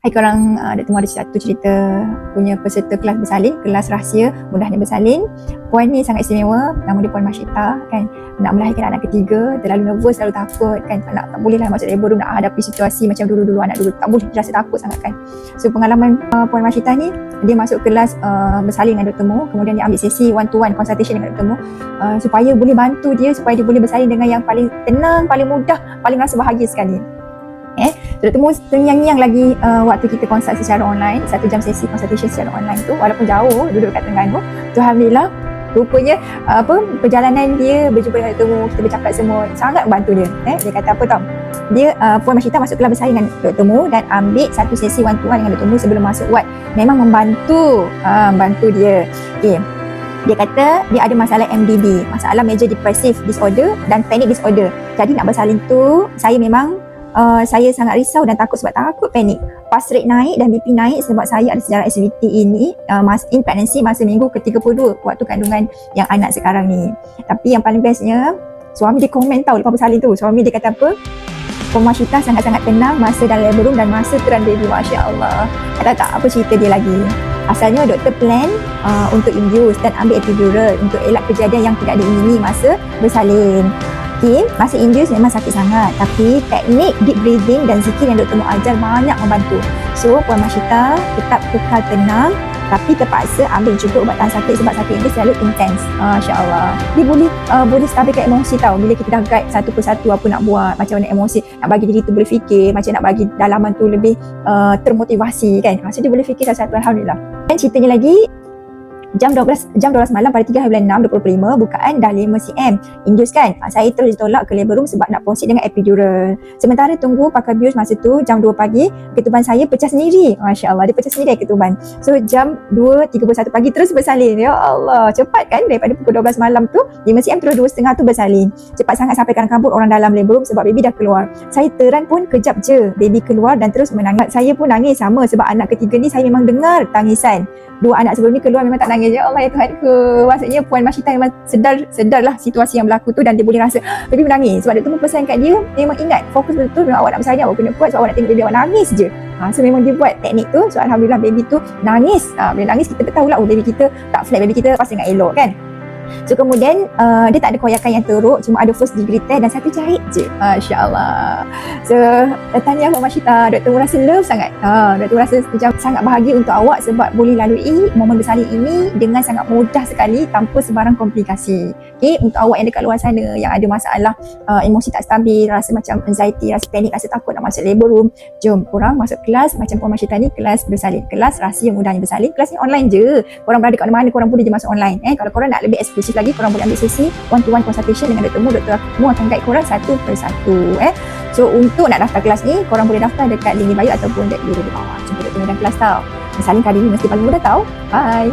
Hai korang, uh, Dr. Mu ada satu cerita punya peserta kelas bersalin, kelas rahsia mudahnya bersalin. Puan ni sangat istimewa, nama dia Puan Masyita kan. Nak melahirkan anak ketiga, terlalu nervous, terlalu takut kan. Tak, nak, tak boleh lah masuk labor room nak hadapi situasi macam dulu-dulu anak dulu. Tak boleh, rasa takut sangat kan. So pengalaman uh, Puan Masyita ni, dia masuk kelas uh, bersalin dengan Dr. Mu, kemudian dia ambil sesi one-to-one consultation dengan Dr. Mu uh, supaya boleh bantu dia, supaya dia boleh bersalin dengan yang paling tenang, paling mudah, paling rasa bahagia sekali eh sudah temu terngiang-ngiang lagi uh, waktu kita konsult secara online satu jam sesi consultation secara online tu walaupun jauh duduk kat Terengganu tu alhamdulillah rupanya uh, apa perjalanan dia berjumpa dengan temu kita bercakap semua sangat bantu dia eh dia kata apa tau dia uh, Puan Masyita masuk kelas bersaing dengan Dr. Mu dan ambil satu sesi one to one dengan Dr. Mu sebelum masuk ward memang membantu uh, bantu dia okay dia kata dia ada masalah MDD, masalah major depressive disorder dan panic disorder. Jadi nak bersalin tu, saya memang uh, saya sangat risau dan takut sebab takut panik. Pulse rate naik dan BP naik sebab saya ada sejarah SVT ini uh, mas in pregnancy masa minggu ke-32 waktu kandungan yang anak sekarang ni. Tapi yang paling bestnya suami dia komen tahu lepas bersalin tu. Suami dia kata apa? Pemashita sangat-sangat tenang masa dalam room dan masa turun baby. Masya Allah. Kata tak apa cerita dia lagi. Asalnya doktor plan uh, untuk induce dan ambil epidural untuk elak kejadian yang tidak diingini masa bersalin sakit, masa induce memang sakit sangat tapi teknik deep breathing dan zikir yang doktor ajar banyak membantu. So Puan Masyita tetap kekal tenang tapi terpaksa ambil juga ubat tahan sakit sebab sakit ini selalu intens. Masya Allah. Dia boleh uh, boleh stabilkan emosi tau bila kita dah guide satu persatu apa nak buat, macam mana emosi, nak bagi diri tu boleh fikir, macam nak bagi dalaman tu lebih uh, termotivasi kan. So dia boleh fikir satu-satu Alhamdulillah. Dan ceritanya lagi, jam 12 jam 12 malam pada 3 hari bulan 6 25 bukaan dah 5 cm induce kan? Ha, saya terus ditolak ke labor room sebab nak proceed dengan epidural. Sementara tunggu pakai bius masa tu jam 2 pagi ketuban saya pecah sendiri. Masya Allah dia pecah sendiri ketuban. So jam 2.31 pagi terus bersalin. Ya Allah cepat kan? Daripada pukul 12 malam tu 5 cm terus 2.30 tu bersalin. Cepat sangat sampai kadang kabut orang dalam labor room sebab baby dah keluar. Saya teran pun kejap je baby keluar dan terus menangis. Saya pun nangis sama sebab anak ketiga ni saya memang dengar tangisan. Dua anak sebelum ni keluar memang tak nangis ya Allah ya Tuhan ke maksudnya Puan Masyita memang sedar sedar lah situasi yang berlaku tu dan dia boleh rasa baby menangis. Sebab dia tu pesan kat dia memang ingat fokus betul memang awak nak bersalin awak kena kuat sebab awak nak tengok baby awak nangis je. Ha, so memang dia buat teknik tu. So Alhamdulillah baby tu nangis. Ha, bila nangis kita tahu lah oh baby kita tak flat baby kita pasti dengan elok kan So kemudian uh, dia tak ada koyakan yang teruk cuma ada first degree test dan satu jahit je. Masya-Allah. So tanya Puan Masyita, doktor rasa love sangat. Ha, doktor rasa macam sangat bahagia untuk awak sebab boleh lalui momen bersalin ini dengan sangat mudah sekali tanpa sebarang komplikasi. Okay, untuk awak yang dekat luar sana yang ada masalah uh, emosi tak stabil, rasa macam anxiety, rasa panik, rasa takut nak masuk labor room, jom korang masuk kelas macam Puan Masyita ni kelas bersalin. Kelas rahsia mudahnya bersalin. Kelas ni online je. Korang berada kat mana-mana korang boleh je masuk online. Eh, kalau korang nak lebih eksklusif lagi korang boleh ambil sesi one to one consultation dengan Dr. Mu Dr. Mu akan guide korang satu persatu eh so untuk nak daftar kelas ni korang boleh daftar dekat link bio ataupun dekat video di bawah jumpa Dr. Mu dalam kelas tau saling kali ni mesti paling mudah tau bye